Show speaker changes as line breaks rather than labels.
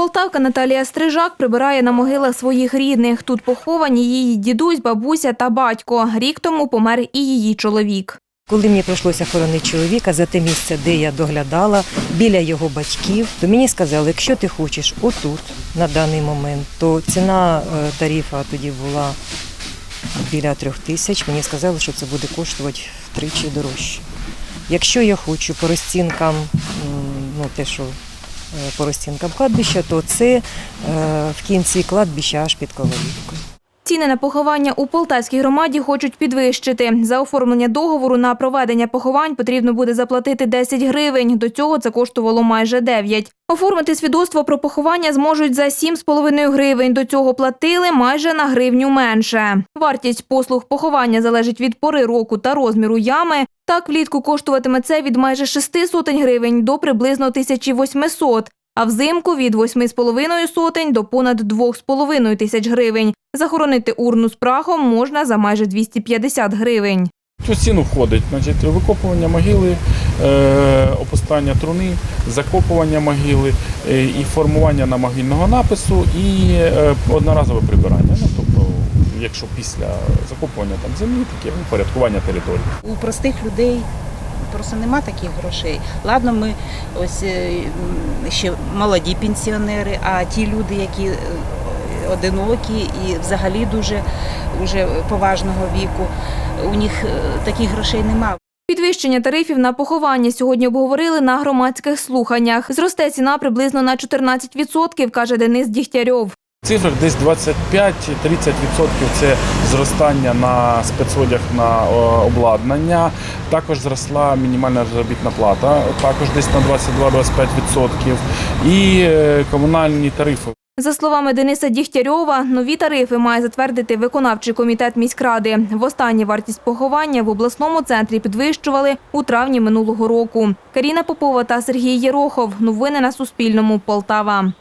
Полтавка Наталія Стрижак прибирає на могилах своїх рідних. Тут поховані її дідусь, бабуся та батько. Рік тому помер і її чоловік.
Коли мені прийшлося хоронити чоловіка за те місце, де я доглядала, біля його батьків, то мені сказали, якщо ти хочеш отут, на даний момент, то ціна е, тарифа тоді була біля трьох тисяч. Мені сказали, що це буде коштувати втричі дорожче. Якщо я хочу по розцінкам, ну те, що по розцінкам кладбища, то це е, в кінці кладбища аж під Ковалівкою.
Ціни на поховання у Полтавській громаді хочуть підвищити. За оформлення договору на проведення поховань потрібно буде заплатити 10 гривень. До цього це коштувало майже 9. Оформити свідоцтво про поховання зможуть за 7,5 гривень. До цього платили майже на гривню менше. Вартість послуг поховання залежить від пори року та розміру ями. Так, влітку коштуватиме це від майже 6 сотень гривень до приблизно 1800, а взимку від 8,5 сотень до понад 2,5 тисяч гривень. Захоронити урну з прахом можна за майже 250 гривень.
Цю ціну входить значить, викопування могили, е, опускання труни, закопування могили е, і формування на могильного напису і е, одноразове прибирання. Ну, тобто, якщо після закопування там землі, таке упорядкування території.
у простих людей просто нема таких грошей. Ладно, ми ось е, ще молоді пенсіонери, а ті люди, які е, одинокі і взагалі дуже уже поважного віку, у них е, таких грошей нема.
Підвищення тарифів на поховання сьогодні обговорили на громадських слуханнях. Зросте ціна приблизно на 14%, каже Денис Дігтярьов.
Цифрах десь 25-30% це зростання на спецодяг на е, обладнання. Також зросла мінімальна заробітна плата, також десь на 22-25%. І е, комунальні тарифи.
За словами Дениса Дігтярьова, нові тарифи має затвердити виконавчий комітет міськради. Востаннє вартість поховання в обласному центрі підвищували у травні минулого року. Каріна Попова та Сергій Єрохов. Новини на Суспільному. Полтава.